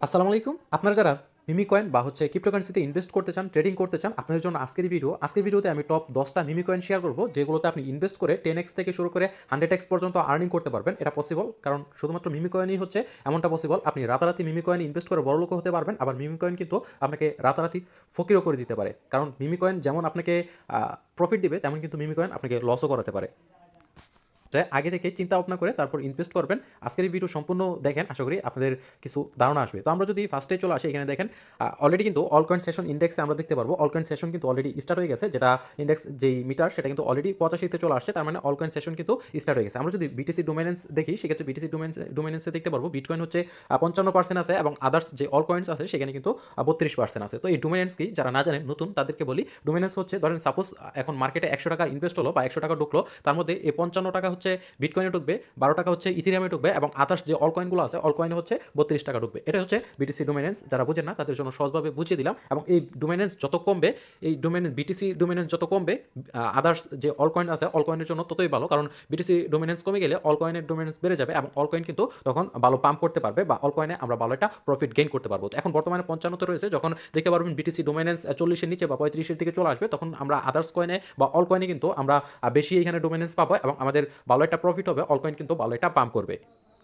আসসালামু আলাইকুম। আপনারা যারা মিমি কয়েন বা হচ্ছে ক্রিপ্টোকারেন্সিতে ইনভেস্ট করতে চান ট্রেডিং করতে চান, আপনাদের জন্য আজকের ভিডিও আজকের ভিডিওতে আমি টপ দশটা মিমি কয়েন শেয়ার করব, যেগুলোতে আপনি ইনভেস্ট করে টেন এক্স থেকে শুরু করে হান্ড্রেড এক্স পর্যন্ত আর্নিং করতে পারবেন। এটা পসিবল কারণ শুধুমাত্র মিমি কয়েনই হচ্ছে এমনটা পসিবল আপনি রাতারাতি মিমি কয়েন ইনভেস্ট করে বড় লোক হতে পারবেন, আবার মিমি কয়েন কিন্তু আপনাকে রাতারাতি ফকিরও করে দিতে পারে। কারণ মিমি কয়েন যেমন আপনাকে প্রফিট দিবে, তেমন কিন্তু মিমি কয়েন আপনাকে লসও করাতে পারে। তাই আগে থেকে চিন্তা ভাবনা করে তারপর ইনভেস্ট করবেন। আজকের এই ভিডিও সম্পূর্ণ দেখেন, আশা করি আপনাদের কিছু ধারণা আসবে। তো আমরা যদি ফার্স্টে চলে আসি, এখানে দেখেন অলরেডি কিন্তু অল কয়েন সেশন ইন্ডেক্সে আমরা দেখতে পারব। অল কয়েন সেশন কিন্তু অলরেডি স্টার্ট হয়ে গেছে, যেটা ইন্ডেক্স যেই মিটার সেটা কিন্তু অলরেডি পঁচাশিতে চলে আসছে, তার মানে অল কয়েন সেশন কিন্তু স্টার্ট হয়ে গেছে। আমরা যদি বিটিসি ডোমেনেন্স দেখি, সেক্ষেত্রে বিটিসি ডোমেন্স ডোমেনেন্সে দেখতে পারব বিটকয়েন হচ্ছে পঞ্চান্ন পার্সেন্ট আছে এবং আদার্স যে অল কয়েন্স আছে, সেখানে কিন্তু বত্রিশ পার্সেন্ট আছে। তো এই ডোমেনেন্স কি, যারা না জানেন, নতুন, তাদেরকে বলি ডোমেনেন্স হচ্ছে, ধরেন সাপোজ এখন মার্কেটে একশো টাকা ইনভেস্ট হলো বা একশো টাকা ঢুকলো, তার মধ্যে এই পঞ্চান্ন টাকা হচ্ছে বিটকয়েনে ঢুকবে, বারো টাকা হচ্ছে ইথিরিয়ামে ঢুকবে এবং আদার্স যে অল কয়েনগুলো আছে অল কয়েনে হচ্ছে বত্রিশ টাকা ঢুকবে। এটা হচ্ছে বিটিসি ডোমেনেন্স যারা বুঝেন না, তাদের জন্য সহজভাবে বুঝিয়ে দিলাম এবং এই ডোমেনেন্স যত কমবে, এই ডোমেনেন্স বিটিসি ডোমেনেন্স যত কমবে আদার্স যে অল কয়েন আছে অল কয়েনের জন্য ততই ভালো, কারণ বিটিসি ডোমেনেন্স কমে গেলে অল কয়েনের ডোমেনেন্স বেড়ে যাবে এবং অল কয়েন কিন্তু তখন ভালো পাম্প করতে পারবে বা অল কয়েনে আমরা ভালো একটা প্রফিট গেইন করতে পারব। এখন বর্তমানে পঞ্চান্নতে রয়েছে, যখন দেখতে পারবেন বিটিসি ডোমেনেন্স চল্লিশের নিচে বা পঁয়ত্রিশের দিকে চলে আসবে, তখন আমরা আদার্স কয়েনে বা অল কয়েনে কিন্তু আমরা বেশি এখানে ডোমেনেন্স পাবো এবং আমাদের ভালো একটা প্রফিট হবে অলকয়েন কিন্তু ভালো একটা পাম্প করবে।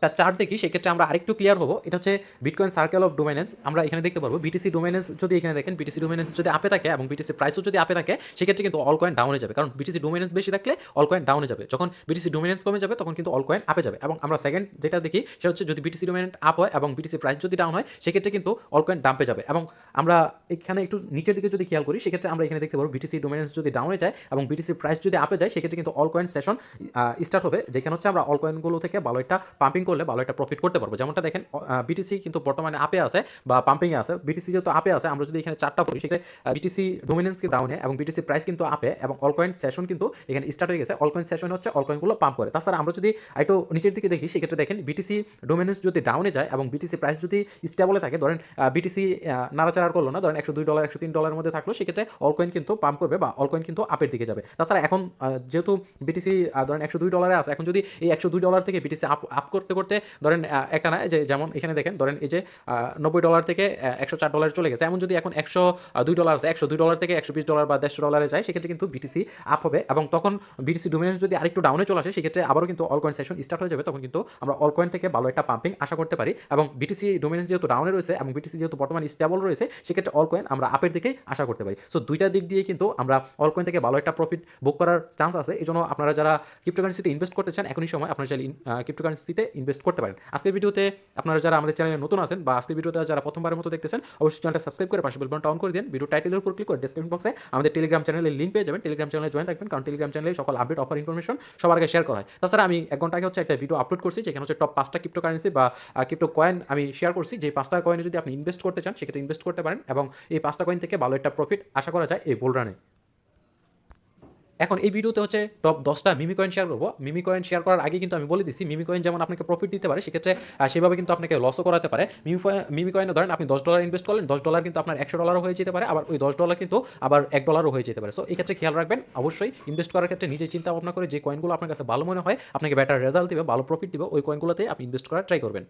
তার চার্ট দেখি, সেক্ষেত্রে আমরা আরেকটু ক্লিয়ার হব। এটা হচ্ছে বিটকয়েন সার্কেল অফ ডোমেনেন্স আমরা এখানে দেখতে পারব বিটিসি ডোমেনেন্স যদি এখানে দেখেন বিটিসি ডোমেনেন্স যদি আপে থাকে এবং বিটিসি প্রাইসও যদি আপে থাকে, সেক্ষেত্রে কিন্তু অল কয়েন ডাউনে যাবে। কারণ বিটিসি ডোমেনেন্স বেশি থাকলে অল কয়েন ডাউনে যাবে। যখন বিটিসি ডোমেনেন্স কমে যাবে, তখন কিন্তু অল কয়েন আপে যাবে। এবং আমরা সেকেন্ড যেটা দেখি, সেটা হচ্ছে যদি বিটিসি ডোমেনেন্ট আপ হয় এবং বিটিসি প্রাইস যদি ডাউন হয়, সেক্ষেত্রে কিন্তু অল কয়েন ডাম্পে যাবে। এবং আমরা এখানে একটু নিচের দিকে যদি খেয়াল করি, সেক্ষেত্রে আমরা এখানে দেখতে পারব বিটিসি ডোমেনেন্স যদি ডাউনে যায় এবং বিটিসি প্রাইস যদি আপে যায়, সেক্ষেত্রে কিন্তু অল কয়েন সেশন স্টার্ট হবে। যেখানে হচ্ছে আমরা অল কয়েনগুলো থেকে ভালো একটা পাম্পিং করলে ভালো একটা প্রফিট করতে পারব। যেমনটা দেখেন বিটিসি কিন্তু বর্তমানে আপে আছে বা পাম্পিংয়ে আছে। বিটিসি যেহেতু আপে আছে, আমরা যদি এখানে চারটা পড়ি, সেক্ষেত্রে বিটিসি ডোমিনেন্সকে ডাউনে এবং বিটিসি প্রাইস কিন্তু আপে এবং অল কয়েন সেশন কিন্তু এখানে স্টার্ট হয়ে গেছে। অল কয়েন সেশন হচ্ছে অল কয়েনগুলো পাম্প করে। তাছাড়া আমরা যদি একটু নিচের দিকে দেখি, সেক্ষেত্রে দেখেন বিটিসি ডোমিনেন্স যদি ডাউনে যায় এবং বিটিসি প্রাইস যদি স্টেবলে থাকে, ধরেন বিটিসি নাড়াচাড়া করল না, ধরেন একশো দুই ডলার একশো তিন ডলারের মধ্যে থাকল, সেক্ষেত্রে অল কয়েন কিন্তু পাম্প করবে বা অলকয়েন কিন্তু আপের দিকে যাবে। তাছাড়া এখন যেহেতু বিটিসি ধরেন একশো দুই ডলারে আছে, এখন যদি এই একশো দুই ডলার থেকে বিটিসি আপ আপ করতে করতে ধরেন একটা না যে যেমন এখানে দেখেন, ধরেন এই যে নব্বই ডলার থেকে একশো চার ডলারে চলে গেছে। এমন যদি এখন একশো দুই ডলার আছে, একশো দুই ডলার থেকে একশো বিশ ডলার বা দেড়শো ডলারে যায়, সেক্ষেত্রে কিন্তু বিটিসি আপ হবে এবং তখন বিটিসি ডোমিনেন্স যদি আরেকটু ডাউনে চলে আসে, সেক্ষেত্রে আবারও কিন্তু অল কয়েন সেশন স্টার্ট হয়ে যাবে, তখন কিন্তু আমরা অল কয়েন থেকে ভালো একটা পাম্পিং আশা করতে পারি এবং বিটিসি ডোমিনেন্স যেহেতু ডাউনে রয়েছে এবং বিটিসি যেহেতু বর্তমানে স্টেবল রয়েছে, সেক্ষেত্রে অল কয়েন আমরা আপের দিকেই আশা করতে পারি। সো দুইটা দিক দিয়ে কিন্তু আমরা অল কয়েন থেকে ভালো একটা প্রফিট বুক করার চান্স আছে। এই জন্য আপনারা যারা ক্রিপ্টোকারেন্সিতে ইনভেস্ট করতে চান, এখনই সময়, আপনারা চাইলে ক্রিপ্টোকারেন্সিতে ইনভেস্ট করতে পারেন। আজকের ভিডিওতে আপনারা যারা আমাদের চ্যানেলে নতুন আছেন বা আজকের ভিডিওতে যারা প্রথমবারের মতো দেখতেছেন, অবশ্যই চ্যানেলটা সাবস্ক্রাইব করে পাশে বেলবনটা অন করে দিন। ভিডিও টাইটেলের উপর ক্লিক করে ডেসক্রিপশন বক্সে আমাদের টেলিগ্রাম চ্যানেলের লিঙ্ক পেয়ে যাবেন। টেলিগ্রাম চ্যানেলে জয়েন রাখবেন কারণ টেলিগ্রাম চ্যানেলে সকল আপডেট অফার ইনফরমেশন সবার আগে শেয়ার করা হয়। তাছাড়া আমি এক ঘণ্টা আগে হচ্ছে একটা ভিডিও আপলোড করছি, যেখানে হচ্ছে টপ পাঁচটা ক্রিপ্টোকারেন্সি বা ক্রিপ্টো কয়েন আমি শেয়ার করছি। যে পাঁচটা কয়েনে যদি আপনি ইনভেস্ট করতে চান, সেক্ষেত্রে ইনভেস্ট করতে পারেন এবং এই পাঁচটা কয়েন থেকে ভালো একটা প্রফিট আশা করা যায়, এই বোল রানে এখন এই ভিডিওতে হচ্ছে টপ দশটা মিমি কয়েন শেয়ার করব। মিমি কয়েন শেয়ার করার আগে কিন্তু আমি বলে দিচ্ছি মিমি কয়েন যেমন আপনাকে প্রফিট দিতে পারে, সেক্ষেত্রে সেভাবে কিন্তু আপনাকে লসও করাতে পারে। মিমি মিমি কয়েনে ধরেন আপনি দশ ডলার ইনভেস্ট করলেন, দশ ডলার কিন্তু আপনার একশো ডলারও হয়ে যেতে পারে, আবার ওই দশ ডলার কিন্তু আবার এক ডলারও হয়ে যেতে পারে। সো এই ক্ষেত্রে খেয়াল রাখবেন, অবশ্যই ইনভেস্ট করার ক্ষেত্রে নিজে চিন্তা ভাবনা করে যে কয়েনগুলো আপনার কাছে ভালো মনে হয়, আপনাকে বেটার রেজাল্ট দিবে, ভালো প্রফিট দিবে, ওই কয়েনগুলোতে আপনি ইনভেস্ট করার ট্রাই করবেন।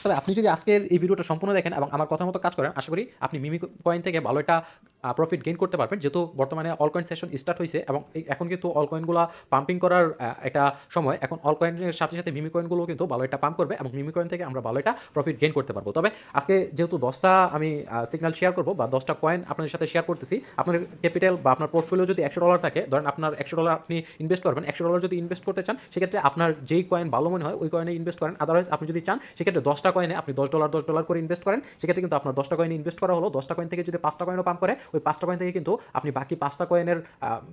তবে আপনি যদি আজকের এই ভিডিওটা সম্পূর্ণ দেখেন এবং আমার কথা মতো কাজ করেন, আশা করি আপনি মিমি কয়েন থেকে ভালো একটা প্রফিট গেইন করতে পারবেন। যেহেতু বর্তমানে অল কয়েন সেশন স্টার্ট হয়েছে এবং এখন কিন্তু অল কয়েনগুলো পাম্পিং করার একটা সময়। এখন অল কয়েনের সাথে সাথে মিমি কয়েনগুলো কিন্তু ভালো একটা পাম্প করবে এবং মিমি কয়েন থেকে আমরা ভালো একটা প্রফিট গেইন করতে পারব। তবে আজকে যেহেতু দশটা আমি সিগন্যাল শেয়ার করব বা দশটা কয়েন আপনাদের সাথে শেয়ার করতেছি আপনার ক্যাপিটাল বা আপনার পোর্টফোলিও যদি একশো ডলার থাকে, ধরেন আপনার একশো ডলার আপনি ইনভেস্ট করবেন, একশো ডলার যদি ইনভেস্ট করতে চান, সেক্ষেত্রে আপনার যেই কয়েন ভালো মনে হয়, ওই কয়েনে ইনভেস্ট করেন। আদারওয়াইজ আপনি যদি চান, সেক্ষেত্রে দশটা কয়েনে আপনি দশ ডলার দশ ডলার করে ইনভেস্ট করেন, সেক্ষেত্রে কিন্তু আপনার দশটা কয়েনে ইনভেস্ট করা হলো, দশটা কয়েন থেকে যদি পাঁচটা কয়েনও পাম্প করে, ওই পাঁচটা কয়েন থেকে কিন্তু আপনি বাকি পাঁচটা কয়েনের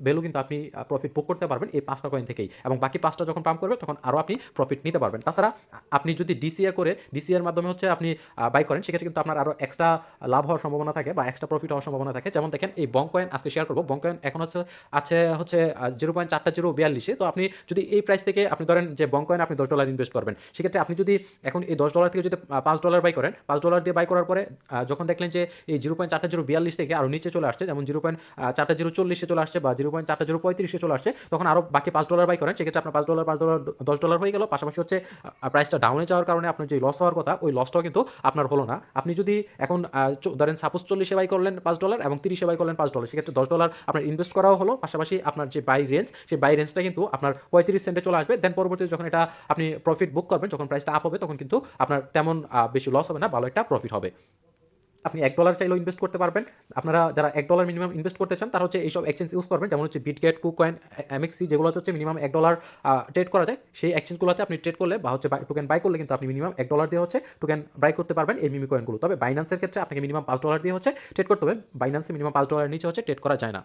ভ্যালু কিন্তু আপনি প্রফিট বুক করতে পারবেন এই পাঁচটা কয়েন থেকেই। এবং বাকি পাঁচটা যখন পাম্প করবে, তখন আরও আপনি প্রফিট নিতে পারবেন। তাছাড়া আপনি যদি ডিসিএ করে ডিসিএর মাধ্যমে হচ্ছে আপনি বাই করেন, সেক্ষেত্রে কিন্তু আপনার আরও এক্সট্রা লাভ হওয়ার সম্ভাবনা থাকে বা এক্সট্রা প্রফিট হওয়ার সম্ভাবনা থাকে। যেমন দেখেন, এই বং কয়েন আজকে শেয়ার করব। বং কয়েন এখন হচ্ছে, আছে হচ্ছে জিরো পয়েন্ট চারটা জিরো বিয়াল্লিশে। তো আপনি যদি এই প্রাইস থেকে, আপনি ধরেন যে বং কয়েন আপনি দশ ডলার ইনভেস্ট করবেন, সেক্ষেত্রে আপনি যদি এখন এই দশ ডলার থেকে যদি যদি পাঁচ ডলার বাই করেন, পাঁচ ডলার দিয়ে বাই করার পরে যখন দেখলেন যে এই জিরো পয়েন্ট চারটা জিরো বিয়াল্লিশ থেকে আরও নিচে চলে আসছে, যেমন জিরো পয়েন্ট চারটা জিরো চল্লিশে চলে আসছে বা জিরো পয়েন্ট চারটা জিরো পঁয়ত্রিশে চলে আসছে, তখন আরও বাকি পাঁচ ডলার বাই করেন, সেক্ষেত্রে আপনার পাঁচ ডলার পাঁচ ডলার দশ ডলার হয়ে গেল। পাশাপাশি হচ্ছে প্রাইসটা ডাউনে যাওয়ার কারণে আপনার যে লস হওয়ার কথা, ওই লসটাও কিন্তু আপনার হলো না। আপনি যদি এখন ধরেন সাপোজ চল্লিশে বাই করলেন পাঁচ ডলার এবং তিরিশে বাই করলেন পাঁচ ডলার সেক্ষেত্রে দশ ডলার আপনার ইনভেস্ট করাও হলো। পাশাপাশি আপনার যে বাই রেঞ্জ সেই বাই রেঞ্জটা কিন্তু আপনার পঁয়ত্রিশ সেন্টে চলে আসবে। দেন পরবর্তীতে যখন এটা আপনি প্রফিট বুক করবেন, যখন প্রাইসটা আপ হবে, তখন কিন্তু আপনার তেমন বেশি লস হবে না, ভালো একটা প্রফিট হবে। আপনি এক ডলার চাইলেও ইনভেস্ট করতে পারবেন। আপনারা যারা এক ডলার মিনিমাম ইনভেস্ট করতে চান, তারা হচ্ছে এইসব এক্সচেঞ্জ ইউজ করবেন। যেমন হচ্ছে বিটগেট কুকয়েন এমএক্সি যেগুলো হচ্ছে মিনিমাম এক ডলার ট্রেড করা যায়, সেই এক্সচেঞ্জগুলোতে আপনি ট্রেড করলে বা হচ্ছে টোকেন বাই করলে কিন্তু আপনি মিনিমাম এক ডলার দিয়ে হচ্ছে টোকেন বাই করতে পারবেন এই মিমি কয়েনগুলো তবে বাইন্যান্সের ক্ষেত্রে আপনাকে মিনিমাম পাঁচ ডলার দিয়ে হচ্ছে ট্রেড করতে হবে। বাইন্যান্সে মিনিমাম পাঁচ ডলারের নিচে হচ্ছে ট্রেড করা যায় না।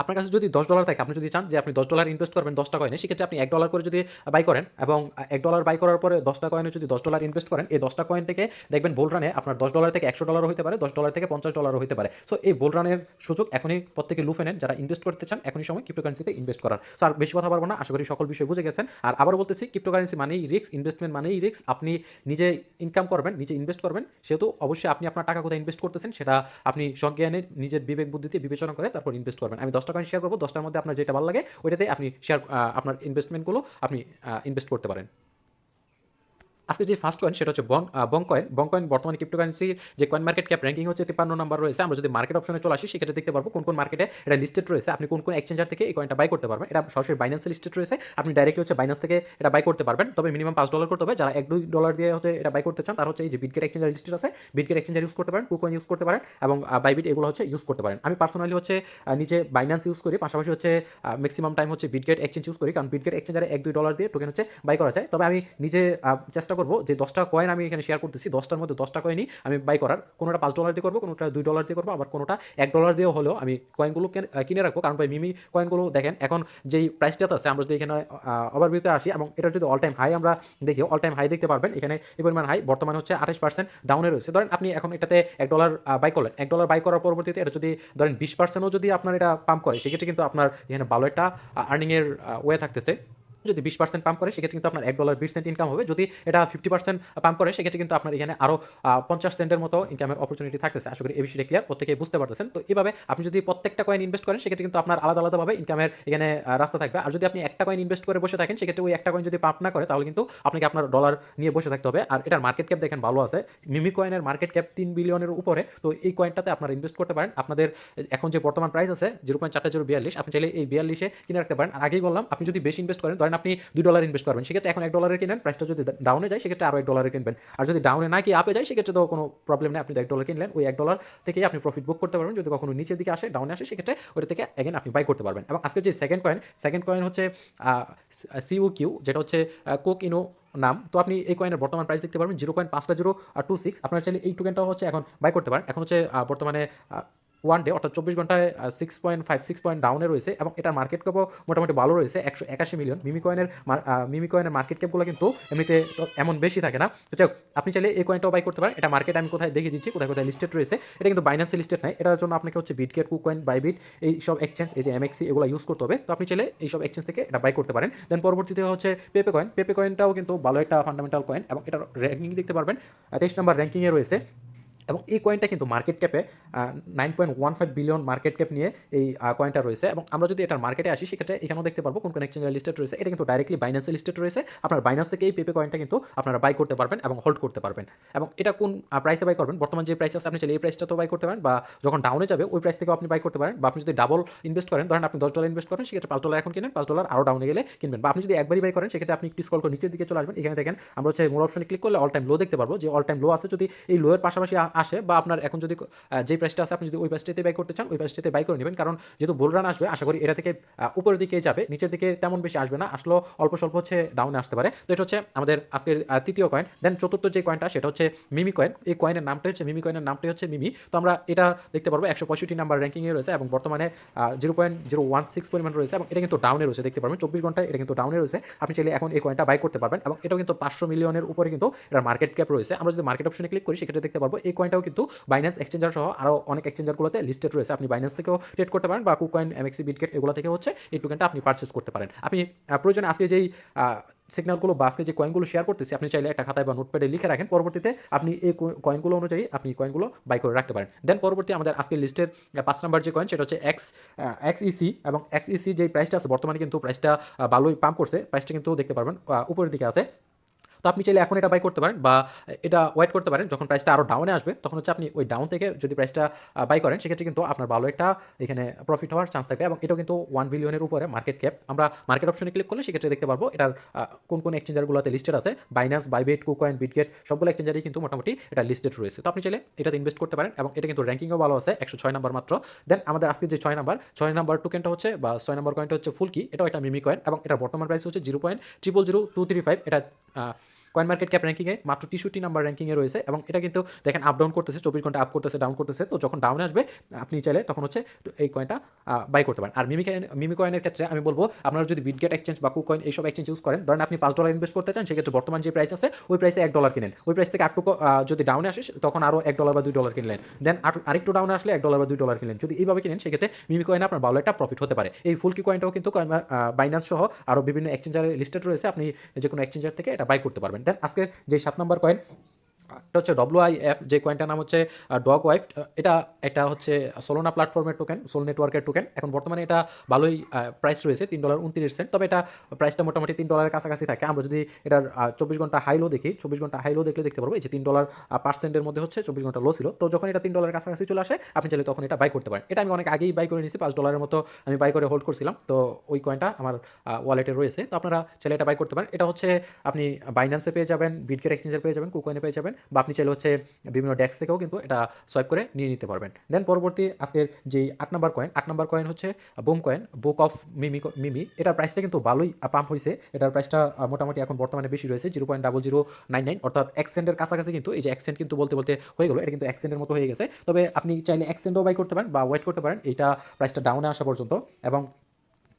আপনার কাছে যদি দশ ডলার থাকে, আপনি যদি চান যে আপনি দশ ডলার ইনভেস্ট করবেন দশটা কয়েনে সেক্ষেত্রে আপনি এক ডলার করে যদি বাই করেন এবং এক ডলার বাই করার পরে দশটা কয়েনে যদি দশ ডলার ইনভেস্ট করেন, এই দশটা কয়েন থেকে দেখবেন বোল রানে আপনার দশ ডলার থেকে একশো ডলারও হতে পারে, দশ ডলার থেকে পঞ্চাশ ডলারও হতে পারে। সো এই বোল রানের সুযোগ এখনই প্রত্যেকে লুফে নেন, যারা ইনভেস্ট করতে চান, এখনই সময় ক্রিপ্টোকারেন্সিতে ইনভেস্ট করার। সো আর বেশি কথা পারব না, আশা করি সকল বিষয় বুঝে গেছেন। আর আবার বলতেছি ক্রিপ্টোকারেন্সি মানেই রিস্ক ইনভেস্টমেন্ট মানেই রিস্ক আপনি নিজে ইনকাম করবেন, নিজে ইনভেস্ট করবেন, সেহেতু অবশ্যই আপনি আপনার টাকা কোথায় ইনভেস্ট করতেছেন, সেটা আপনি সজ্ঞানে নিজের বিবেক বুদ্ধিতে বিবেচনা করে তারপর ইনভেস্ট করবেন। আমি দশটা কয়েন শেয়ার করব, দশটার মধ্যে আপনার যেটা ভালো লাগে, ওইটাতে আপনি শেয়ার আপনার ইনভেস্টমেন্টগুলো আপনি ইনভেস্ট করতে পারেন। আজকে যে ফার্স্ট কয়েন সেটা হচ্ছে বং কয়েন বং কয়েন বর্তমানে ক্রিপ্টোকারেন্সির যে কয়েন মার্কেট ক্যাপ র্যাঙ্কিং হচ্ছে তিপ্পান্ন নাম্বার রয়েছে। আমরা যদি মার্কেট অপশনে চলে আসি, সেক্ষেত্রে দেখতে পারব কোন কোন মার্কেটে এটা লিস্টেড রয়েছে। আপনি কোন কোন এক্সচেঞ্জার থেকে এই কয়েনটা বাই করতে পারবেন। এটা সরাসরি বাইন্যান্সে লিস্টেড রয়েছে। আপনি ডাইরেক্টলি হচ্ছে বাইন্যান্স থেকে এটা বাই করতে পারবেন। তবে মিনিমাম পাঁচ ডলার করতে হবে। যারা এক, দুই ডলার দিয়ে হচ্ছে এটা বাই করতে চান, তার হচ্ছে এই যে বিটগেট এক্সচেঞ্জার লিস্টেড আছে বিটগেট এক্সচেঞ্জার ইউজ করতে পারেন কুকয়েন ইউজ করতে পারেন এবং বাইবিট এগুলো হচ্ছে ইউজ করতে পারেন। আমি পার্সোনালি হচ্ছে নিজে বাইন্যান্স ইউজ করি। পাশাপাশি হচ্ছে ম্যাক্সিমাম টাইম হচ্ছে বিটগেট এক্সচেঞ্জ ইউজ করি। কারণ বিটগেট এক্সচেঞ্জারে এক, দুই ডলার দিয়ে টোকেন হচ্ছে বাই করা যায়। তবে আমি নিজে চেষ্টা করব যে দশটা কয়েন আমি এখানে শেয়ার করতেছি, দশটার মধ্যে দশটা কয়েনই আমি বাই করার, কোনোটা পাঁচ ডলার দিয়ে করব, কোনোটা দুই ডলার দিয়ে করব, আবার কোনোটা এক ডলার দিয়েও হলেও আমি কয়েনগুলো কেন- রাখব। কারণ ভাই, মিমি কয়েনগুলো দেখেন, এখন যেই প্রাইসটা আছে, আমরা যদি এখানে ওভারভিউতে আসি, এবং এটা যদি অল টাইম হাই আমরা দেখি অল টাইম হাই দেখতে পারবেন। এখানে এই পরিমাণ হাই বর্তমানে হচ্ছে আঠাশ পার্সেন্ট ডাউনে রয়েছে। ধরেন আপনি এখন এটাতে এক ডলার বাই করলেন। এক ডলার বাই করার পরবর্তীতে এটা যদি, ধরেন বিশ পার্সেন্টও যদি আপনার এটা পাম্প করে, সেক্ষেত্রে কিন্তু আপনার এখানে ভালো একটা আর্নিংয়ের ওয়ে থাকতেছে। যদি বিশ পার্সেন্ট পাম্প করে, সেক্ষেত্রে কিন্তু আপনার এক ডলার বিশ সেন্ট ইনকাম হবে। যদি এটা ফিফটি পার্সেন্ট পাম্প করে, সেক্ষেত্রে কিন্তু আপনার এখানে আরও পঞ্চাশ সেন্টের মতো ইনকামের অপরচুনিটি থাকতেছে। আশা করি এই বিষয়টা ক্লিয়ার প্রত্যেকে বুঝতে পারতেছেন। তো এভাবে আপনি যদি প্রত্যেকটা কয়েন ইনভেস্ট করেন, সেক্ষেত্রে কিন্তু আপনার আলাদা আলাদাভাবে ইনকামের এখানে রাস্তা থাকবে। আর যদি আপনি একটা কয়েন ইনভেস্ট করে বসে থাকেন, সেক্ষেত্রে ওই একটা কয়েন যদি পাম্প না করে, তাহলে কিন্তু আপনাকে আপনার ডলার নিয়ে বসে থাকতে হবে। আর এটার মার্কেট ক্যাপ দেখেন ভালো আছে। মিমি কয়েনের মার্কেট ক্যাপ তিন বিলিয়নের উপরে। তো এই কয়েনটাতে আপনারা ইনভেস্ট করতে পারেন। আপনাদের এখন যে বর্তমান প্রাইস আছে জিরো পয়েন্ট চারটা জিরো বিয়াল্লিশ, আপনি চাইলে এই বিয়াল্লিশে কিনে রাখতে পারেন। আর আগেই বললাম, আপনি যদি বেশি ইনভেস্ট করেন, ধরেন আপনি দুই ডলার ইনভেস্ট করবেন। সেক্ষেত্রে এখন এক ডলারের কিনেন প্রাইসটা যদি ডাউনে যায়, সেক্ষেত্রে আরও এক ডলারের কিনবেন। আর যদি ডাউনে না কি আপে যায়, সেক্ষেত্রে তো কোনো প্রবলেম নেই, আপনি এক ডলার কিনলেন। ওই এক ডলার থেকেই আপনি প্রফিট বুক করতে পারবেন। যদি কখনো নিচের দিকে আসে ডাউনে আসে, সেক্ষেত্রে ওটা থেকে এগেন আপনি বাই করতে পারবেন। এবং আজকে যে সেকেন্ড কয়েন সেকেন্ড কয়েন হচ্ছে সিউ কিউ যেটা হচ্ছে কোক ইনো নাম। তো আপনি এই কয়েনের বর্তমান প্রাইস দেখতে পারবেন জিরো পয়েন্ট পাঁচটা জিরো টু সিক্স আপনার চাইলে এই টোকেনটাও হচ্ছে এখন বাই করতে পারেন। এখন হচ্ছে বর্তমানে ওয়ান ডে অর্থাৎ চব্বিশ ঘন্টায় six point five six point ডাউনে রয়েছে এবং এটার মার্কেট ক্যাপও মোটামুটি ভালো রয়েছে, একশো একাশি মিলিয়ন মিমি কয়েনের মিমি কয়েনের মার্কেট ক্যাপগুলো কিন্তু এমনিতে এমন বেশি থাকে না। তো যাই আপনি চাইলে এই কয়েনটাও বাই করতে পারেন। এটা মার্কেট আমি কোথায় দেখিয়ে দিচ্ছি, কোথায় কোথায় লিস্টেড রয়েছে। এটা কিন্তু বাইন্যান্সে লিস্টেড নাই। এটার জন্য আপনাকে হচ্ছে বিটগেট কুকয়েন বাইবিট এই সব এক্সচেঞ্জ এই যে এমএক্সি এগুলো ইউজ করতে হবে। তো আপনি চাইলে এই সব এক্সচেঞ্জ থেকে এটা বাই করতে পারেন। দেন পরবর্তীতে হচ্ছে পেপে কয়েন পেপে কয়েনটাও কিন্তু ভালো একটা ফান্ডামেন্টাল কয়েন এবং এটার র্যাঙ্কিং দেখতে পারবেন। তেইশ নম্বর র্যাঙ্কিংয়ে রয়েছে। এবং এই কয়েনটা কিন্তু market ক্যাপে nine point one five billion market cap নিয়ে এই কয়েনটা রয়েছে। এবং আমরা যদি এটার মার্কেটে আসি, সেক্ষেত্রে এখানেও দেখতে পারব কোন কোন এক্সচেঞ্জের লিস্টেড রয়েছে। এটা কিন্তু ডাইরেক্টলি বাইন্যান্সে লিস্টেড রয়েছে। আপনার বাইন্যান্স থেকে এই পেপে কয়েনটা কিন্তু আপনারা বাই করতে পারবেন এবং হোল্ড করতে পারবেন। এবং এটা কোন প্রাইসে বাই করবেন? বর্তমান যে প্রাইস আছে, আপনি চাইলে এই প্রাইসটা তো বাই করতে পারেন বা যখন ডাউনে যাবে, ওই প্রাইস থেকেও আপনি বাই করতে পারেন। বা আপনি যদি ডাবল ইনভেস্ট করেন, ধরেন আপনি দশ ডলার ইনভেস্ট করেন, সেক্ষেত্রে পাঁচ ডলার এখন কিনেন, পাঁচ ডলার আরও ডাউনে গেলে কিনবেন। বা আপনি যদি একবারই বাই করেন, সেক্ষেত্রে আপনি একটু স্কল করে নিচের দিকে চলে আসবেন। এখানে দেখেন, আমরা হচ্ছে মোর অপশনে ক্লিক করলে অল টাইম লো দেখতে পারব। যে অল টাইম লো আছে, যদি এই লোয়ের পাশাপাশি আসে বা আপনার এখন যদি যে প্রাইসটা আছে, আপনি যদি ওই প্রাইসটাতে বাই করতে চান, ওই প্রাইসটাতে বাই করে নেবেন। কারণ যেহেতু বোল রান আসবে, আশা করি এটা থেকে উপরের দিকে যাবে, নিচের দিকে তেমন বেশি আসবে না। আসলেও অল্প স্বল্প হচ্ছে ডাউনে আসতে পারে। তো এটা হচ্ছে আমাদের আজকের তৃতীয় কয়েন দেন চতুর্থ যে কয়েনটা সেটা হচ্ছে মিমি কয়েন এই কয়েনের নামটা হচ্ছে মিমি কয়েনের নামটাই হচ্ছে মিমি তো আমরা এটা দেখতে পারব, একশো পঁয়ষট্টি নাম্বার র্যাঙ্কিংয়ে রয়েছে এবং বর্তমানে zero point zero one six পরিমাণ রয়েছে এবং এটা কিন্তু ডাউনে রয়েছে। দেখতে পারবেন, চব্বিশ ঘন্টায় এটা কিন্তু ডাউনে রয়েছে। আপনি চাইলে এখন এই কয়েনটা বাই করতে পারবেন এবং এটাও কিন্তু পাঁচশো মিলিয়নের উপরে কিন্তু এটার মার্কেট ক্যাপ রয়েছে। আমরা যদি মার্কেট অপশনে ক্লিক করি, সেক্ষেত্রে দেখতে পারব এই কয়েনটাও কিন্তু বাইন্যান্স এক্সচেঞ্জার সহ আরও অনেক এক্সচেঞ্জারগুলোতে লিস্টেড রয়েছে। আপনি বাইন্যান্স থেকেও ট্রেড করতে পারেন বা কুকয়েন এমএক্সি বিটকেট এগুলো থেকে হচ্ছে এই টোকেনটা আপনি পারচেস করতে পারেন। আপনি প্রয়োজনে আজকে যেই আহ, সিগন্যালগুলো বা আজকে যে কয়েনগুলো শেয়ার করতেছি আপনি চাইলে একটা খাতায় বা নোটপ্যাডে লিখে রাখেন। পরবর্তীতে আপনি এই কয়েনগুলো অনুযায়ী আপনি কয়েনগুলো বাই করে রাখতে পারেন। দেন পরবর্তী আমাদের আজকের লিস্টের পাঁচ নাম্বার যে কয়েন সেটা হচ্ছে এক্স এক্স ইসি এবং এক্স ইসি যে প্রাইসটা আছে বর্তমানে কিন্তু প্রাইসটা ভালোই পাম্প করছে। প্রাইসটা কিন্তু দেখতে পারবেন উপরের দিকে আছে। তো আপনি চাইলে এখন এটা বাই করতে পারেন বা এটা ওয়েট করতে পারেন। যখন প্রাইসটা আরও ডাউনে আসবে, তখন হচ্ছে আপনি ওই ডাউন থেকে যদি প্রাইসটা বাই করেন, সেক্ষেত্রে কিন্তু আপনার ভালো একটা এখানে প্রফিট হওয়ার চান্স থাকবে এবং এটাও কিন্তু ওয়ান বিলিয়নের উপরে মার্কেট ক্যাপ আমরা মার্কেট অপশনে ক্লিক করলে সেক্ষেত্রে দেখতে পারব এটার কোন কোন এক্সচেঞ্জারগুলোতে লিস্টেড আছে। বাইনান্স বাইবেট কুকয়েন বিটগেট সবগুলো এক্সচেঞ্জারই কিন্তু মোটামুটি এটা লিস্টেড রয়েছে। তো আপনি চাইলে এটাতে ইনভেস্ট করতে পারেন এবং এটা কিন্তু র্যাঙ্কিংও ভালো আছে, একশো ছয় নাম্বার মাত্র। দেন আমাদের আজকে যে ছয় নাম্বার ছয় নাম্বার টোকেনটা হচ্ছে বা ছয় নাম্বার কয়েনটা হচ্ছে ফুলকি এটাও একটা মিমি কয়েন এবং এটার বর্তমান প্রাইস হচ্ছে zero point triple zero two three five এটা কয়েন মার্কেট ক্যাপ র্যাঙ্কিংয়ে মাত্র তেষট্টি নাম্বার র্যাঙ্কিংয়ে রয়েছে এবং এটা কিন্তু দেখেন আপ ডাউন করতেছে, চব্বিশ ঘণ্টা আপ করতেছে ডাউন করতেছে। তো যখন ডাউনে আসবে, আপনি চাইলে তখন হচ্ছে এই কয়েনটা বাই করতে পারেন। আর মিমি মিমি কয়েনের ক্ষেত্রে আমি বলব, আপনারা যদি বিটগেট এক্সচেঞ্জ বা কুকয়েন এইসব এক্সচেঞ্জ ইউজ করেন, ধরেন আপনি পাঁচ ডলার ইনভেস্ট করতে চান, সেক্ষেত্রে বর্তমান যে প্রাইস আছে, ওই প্রাইসে এক ডলার কিনেন। ওই প্রাইস থেকে আটটু যদি ডাউনে আসে তখন আরও এক ডলার বা দুই ডলার কিনলেন। দেন আরেকটু ডাউনে আসলে এক ডলার বা দুই ডলার কিনলেন। যদি এইভাবে কিনেন, সেক্ষেত্রে মিমি কয়েনে আপনার ভালো একটা প্রফিট হতে পারে। এই ফুলকি কয়েনটাও কিন্তু বাইনান্স সহ আরও বিভিন্ন এক্সচেঞ্জারে লিস্টেড রয়েছে। আপনি যে কোনো এক্সচেঞ্জার থেকে এটা বাই করতে পারবেন। দেন। আজকে যে সাত নম্বর কয়েন এটা হচ্ছে ডব্লিউ আই এফ যে কয়েনটার নাম হচ্ছে ডগ ওয়াইফ এটা এটা হচ্ছে সোলোনা প্ল্যাটফর্মের টোকেন সোল নেটওয়ার্কের টোকেন এখন বর্তমানে এটা ভালোই প্রাইস রয়েছে, তিন ডলার উনত্রিশ সেন্ট তবে এটা প্রাইসটা মোটামুটি তিন ডলারের কাছাকাছি থাকে। আমরা যদি এটার চব্বিশ ঘণ্টা হাইলো দেখি, চব্বিশ ঘণ্টা হাইলো দেখলে দেখতে পারব, এই যে তিন ডলার পার্সেন্টের মধ্যে হচ্ছে চব্বিশ ঘণ্টা লো ছিল। তো যখন এটা তিন ডলারের কাছাকাছি চলে আসে, আপনি চাইলে তখন এটা বাই করতে পারেন। এটা আমি অনেক আগেই বাই করে নিয়েছি, পাঁচ ডলারের মতো আমি বাই করে হোল্ড করছিলাম। তো ওই কয়েনটা আমার ওয়ালেটে রয়েছে। তো আপনারা চাইলে এটা বাই করতে পারেন। এটা হচ্ছে আপনি বাইন্যান্সে পেয়ে যাবেন বিটকেট এক্সচেঞ্জে পেয়ে যাবেন কুকয়েনে পেয়ে যাবেন। বা আপনি চাইলে হচ্ছে বিভিন্ন ডেক্স থেকেও কিন্তু এটা সোয়াইপ করে নিয়ে নিতে পারবেন। দেন পরবর্তী আজকের যেই আট নম্বর কয়েন আট নম্বর কয়েন হচ্ছে BOME coin book of meme meme এটার প্রাইসটা কিন্তু ভালোই পাম্প হয়েছে এটার প্রাইসটা মোটামুটি এখন বর্তমানে বেশি রয়েছে zero point double zero nine nine অর্থাৎ এক্সেন্ডের কাছাকাছি কিন্তু এই যে এক্সেন্ট কিন্তু বলতে বলতে হয়ে গেলো, এটা কিন্তু এক্সেন্ডের মতো হয়ে গেছে। তবে আপনি চাইলে এক্সেন্ডও বাই করতে পারেন বা ওয়েট করতে পারেন এটা প্রাইসটা ডাউনে আসা পর্যন্ত। এবং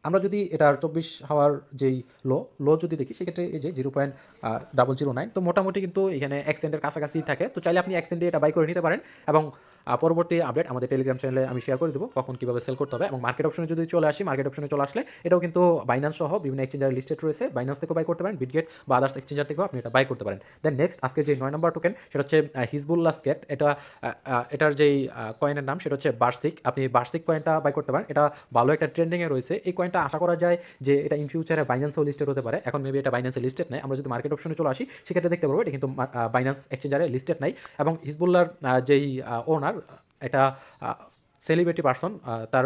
আমরা যদি এটার চব্বিশ হাওয়ার যেই লো লো যদি দেখি, সেক্ষেত্রে এই যে zero point double zero nine তো মোটামুটি কিন্তু এখানে এক্সেন্টের কাছাকাছি থাকে। তো চাইলে আপনি এক্সেন্টে এটা বাই করে নিতে পারেন এবং পরবর্তী আপডেট আমাদের টেলিগ্রাম চ্যানেলে আমি শেয়ার করে দেবো, কখন কীভাবে সেল করতে হবে এবং মার্কেট অপশনে যদি চলে আসি মার্কেট অপশনে চলে আসলে এটাও কিন্তু বাইন্যান্স সহ বিভিন্ন এক্সচেঞ্জার লিস্টেড রয়েছে। বাইন্যান্স থেকেও বাই করতে পারেন বিটগেট বা আদার্স এক্সচেঞ্জার থেকেও আপনি এটা বাই করতে পারেন। দেন নেক্সট আজকে যে নয় নম্বর টোকেন সেটা হচ্ছে হিজবুল্লাহ স্কেট এটা এটার যেই কয়েনের নাম, সেটা হচ্ছে বার্ষিক আপনি বার্ষিক কয়েনটা বাই করতে পারেন। এটা ভালো একটা ট্রেন্ডিংয়ে রয়েছে। এই কয়েনটা আশা করা যায় যে এটা ইন ফিউচারে বাইন্যান্সও লিস্টেড হতে পারে। এখন মেবি এটা বাইন্যান্সে লিস্টেড নেই। আমরা যদি মার্কেট অপশনে চলে আসি, সেক্ষেত্রে দেখতে পারব এটা কিন্তু বাইন্যান্স এক্সচেঞ্জারে লিস্টেড নাই। এবং হিজবুল্লার যেই ওনার এটা সেলিব্রিটি পার্সন তার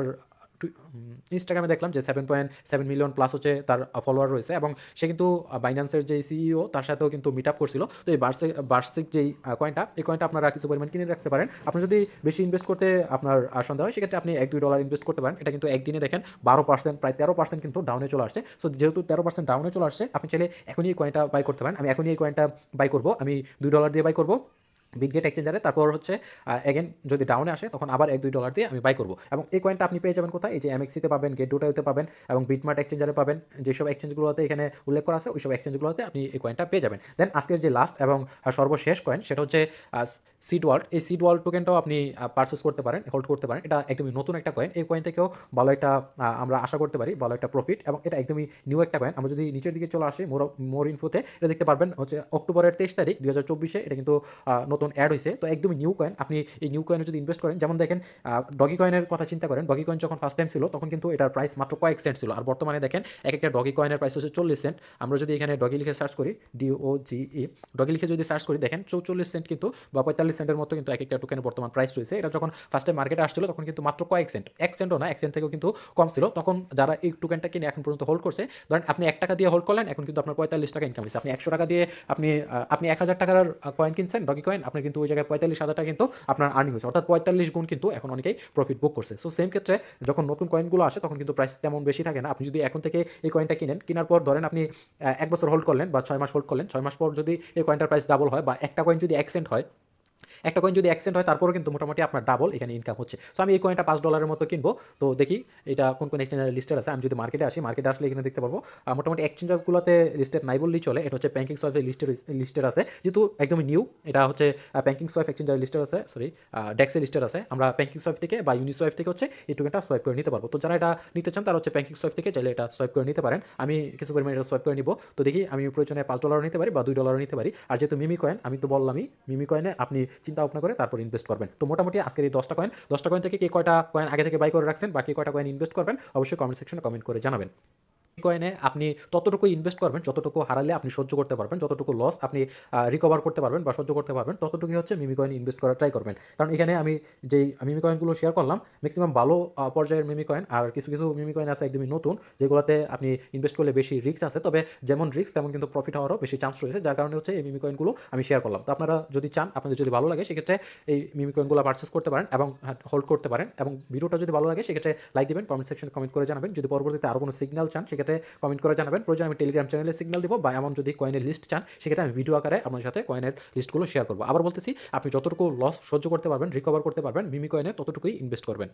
ইনস্টাগ্রামে দেখলাম যে seven point seven million plus হচ্ছে তার ফলোয়ার রয়েছে এবং সে কিন্তু বাইন্যান্সের যে সিইও তার সাথেও কিন্তু মিট আপ করছিল। তো এই বার্ষিক বার্ষিক যেই কয়েনটা এই কয়েনটা আপনারা কিছু পরিমাণ কিনে রাখতে পারেন। আপনি যদি বেশি ইনভেস্ট করতে আপনার সন্দেহ হয়, সেক্ষেত্রে আপনি এক, দুই ডলার ইনভেস্ট করতে পারেন। এটা কিন্তু একদিনে দেখেন বারো পার্সেন্ট প্রায় তেরো পার্সেন্ট কিন্তু ডাউনে চলে আসছে। সো যেহেতু তেরো পার্সেন্ট ডাউনে চলে আসছে, আপনি চাইলে এখনই এই কয়েনটা বাই করতে পারেন। আমি এখনই এই কয়েনটা বাই করব। আমি দুই ডলার দিয়ে বাই করব। বিটগেট এক্সচেঞ্জারে তারপর হচ্ছে এগেন যদি ডাউনে আসে, তখন আবার এক, দুই ডলার দিয়ে আমি বাই করব। এবং এই কয়েনটা আপনি পেয়ে যাবেন কোথায়? এই যে এমএক্সিতে পাবেন গেট ডোটাইতে পাবেন, এবং বিটমার্ট এক্সচেঞ্জারে পাবেন, যেসব এক্সচেঞ্জগুলোতে এখানে উল্লেখ করা আছে, ওইসব এক্সচেঞ্জগুলোতে আপনি এই কয়েনটা পেয়ে যাবেন। দেন আজকের যে লাস্ট এবং সর্বশেষ কয়েন সেটা হচ্ছে সিড ওয়ার্ল্ড এই সিড ওয়ার্ল্ড টোকেনটাও আপনি পারচেস করতে পারেন হোল্ড করতে পারেন। এটা একদমই নতুন একটা কয়েন এই কয়েন থেকেও ভালো একটা আমরা আশা করতে পারি, ভালো একটা প্রফিট এবং এটা একদমই নিউ একটা কয়েন আমরা যদি নিচের দিকে চলে আসি মোর মোর ইনফোতে এটা দেখতে পারবেন হচ্ছে অক্টোবরের তেইশ তারিখ দু হাজার চব্বিশে। এটা কিন্তু নতুন অ্যাড হয়েছে তো একদমই নিউ কয়েন আপনি এই নিউ কয়েনে যদি ইনভেস্ট করেন, যেমন দেখেন ডগি কয়েনের কথা চিন্তা করেন ডগি কয়েন যখন ফার্স্ট টাইম ছিল, তখন কিন্তু এটার প্রাইস মাত্র কয়েক সেন্ট ছিল। আর বর্তমানে দেখেন, এক একটা ডগি কয়েনের প্রাইস হচ্ছে চল্লিশ সেন্ট আমরা যদি এখানে ডগি লিখে সার্চ করি ডিও জিই ডগি লিখে যদি সার্চ করি, দেখেন চৌচল্লিশ সেন্ট কিন্তু বা পঁয়তাল্লিশ সেন্টের মতো কিন্তু এক একটা টোকেনের বর্তমান প্রাইস রয়েছে। এটা যখন ফার্স্ট টাইম মার্কেটে আসছিল, তখন কিন্তু মাত্র কয়েক সেন্ট এক সেন্টও না, এক সেন্ট থেকেও কিন্তু কম ছিল। তখন যারা এই টোকেনটা কিনে এখন পর্যন্ত হোল্ড করছে, ধরেন আপনি এক টাকা দিয়ে হোল্ড করলেন, এখন কিন্তু আপনার পঁয়তাল্লিশ টাকা ইনকাম হচ্ছে আপনি একশো টাকা দিয়ে আপনি আপনি এক হাজার টাকার কয়েন কিনছেন ডগি কয়েন আপনি কিন্তু ওই জায়গায় পঁয়তাল্লিশ হাজারটা কিন্তু আপনার আর্নিং হয়েছে। অর্থাৎ পঁয়তাল্লিশ গুণ কিন্তু এখন অনেকেই প্রফিট বুক করছে। সো সেম ক্ষেত্রে যখন নতুন কয়েনগুলো আসে, তখন কিন্তু প্রাইস তেমন বেশি থাকে না। আপনি যদি এখন থেকে এই কয়েনটা কিনেন, কেনার পর ধরেন আপনি এক বছর হোল্ড করলেন বা ছয় মাস হোল্ড করলেন, ছয় মাস পর যদি এই কয়েনটার প্রাইস ডাবল হয় বা একটা কয়েন যদি এক সেন্ট হয় একটা কয়েন যদি অ্যাক্সেন্ট হয়, তারপরেও কিন্তু মোটামুটি আপনার ডাবল এখানে ইনকাম হচ্ছে। সো আমি এই কয়েনটা পাঁচ ডলারের মতো কিনবো। তো দেখি এটা কোন কোন এক্সচেঞ্জের লিস্টেড আছে। আমি যদি মার্কেটে আসি মার্কেটে আসলে এখানে দেখতে পারব মোটামুটি এক্সচেঞ্জারগুলোতে লিস্টেড নাই বললেই চলে। এটা হচ্ছে ব্যাঙ্কিং সোয়াইফের লিস্টেড লিস্টেড আছে। যেহেতু একদমই নিউ এটা হচ্ছে ব্যাঙ্কিং সোয়াইফ এক্সচেঞ্জার লিস্টেড আছে সরি ডেক্সের লিস্টেড আছে। আমরা ব্যাঙ্কিং সোয়াইফ থেকে বা ইউনি সোয়াইফ থেকে হচ্ছে এই টোকেনটা সোয়াইপ করে নিতে পারব। তো যারা এটা নিতে চান, তারা হচ্ছে ব্যাঙ্কিং সোয়াইফ থেকে চাইলে এটা সোয়াইপ করে নিতে পারেন। আমি কিছু পরিমাণে এটা সোয়াইপ করে নিব। তো দেখি আমি প্রয়োজনে পাঁচ ডলারও নিতে পারি বা দুই ডলারও নিতে পারি। আর যেহেতু মিমি কয়েন আমি তো বললামই মিমি কয়েনে আপনি চিন্তা ভাবনা করে তারপর ইনভেস্ট করবেন। তো মোটামুটি আজকের এই দশটা কয়েন দশটা কয়েন থেকে কে কয়টা কয়েন আগে থেকে বাই করে রাখছেন বা কে কয়টা কয়েন ইনভেস্ট করবেন, অবশ্যই কমেন্ট সেকশনে কমেন্ট করে জানাবেন। কয়েনে আপনি ততটুকু ইনভেস্ট করবেন, যতটুকু হারালে আপনি সহ্য করতে পারবেন, যতটুকু লস আপনি রিকভার করতে পারবেন বা সহ্য করতে পারবেন, ততটুকুই হচ্ছে মিমি কয়েন ইনভেস্ট করার ট্রাই করবেন। কারণ এখানে আমি যেই মিমি কয়েনগুলো শেয়ার করলাম ম্যাক্সিমাম ভালো পর্যায়ের মিমি কয়েন আর কিছু কিছু মিমি কয়েন আছে একদমই নতুন, যেগুলোতে আপনি ইনভেস্ট করলে বেশি রিস্ক আছে। তবে যেমন রিস্ক তেমন কিন্তু প্রফিট হওয়ারও বেশি চান্স রয়েছে, যার কারণে হচ্ছে এই মিমি কয়েনগুলো আমি শেয়ার করলাম। তো আপনারা যদি চান, আপনাদের যদি ভালো লাগে, সেক্ষেত্রে এই মিমি কয়েনগুলো পারচেস করতে পারেন এবং হোল্ড করতে পারেন এবং ভিডিওটা যদি ভালো লাগে, সেক্ষেত্রে লাইক দেবেন কমেন্ট সেকশনে কমেন্ট করে জানাবেন। যদি পরবর্তীতে আরও কোনো সিগন্যাল চান, সেক্ষেত্রে কমেন্ট করে জানাবেন। প্রয়োজন আমি টেলিগ্রাম চ্যানেলে সিগন্যাল দিব বা এমন যদি কয়েনের লিস্ট চান, সেক্ষেত্রে আমি ভিডিও আকারে আপনার সাথে কয়েনের লিস্টগুলো শেয়ার করব। আবার বলতেছি, আপনি যতটুকু লস সহ্য করতে পারবেন রিকভার করতে পারবেন মিমি কয়েনে ততটুকুই ইনভেস্ট করবেন।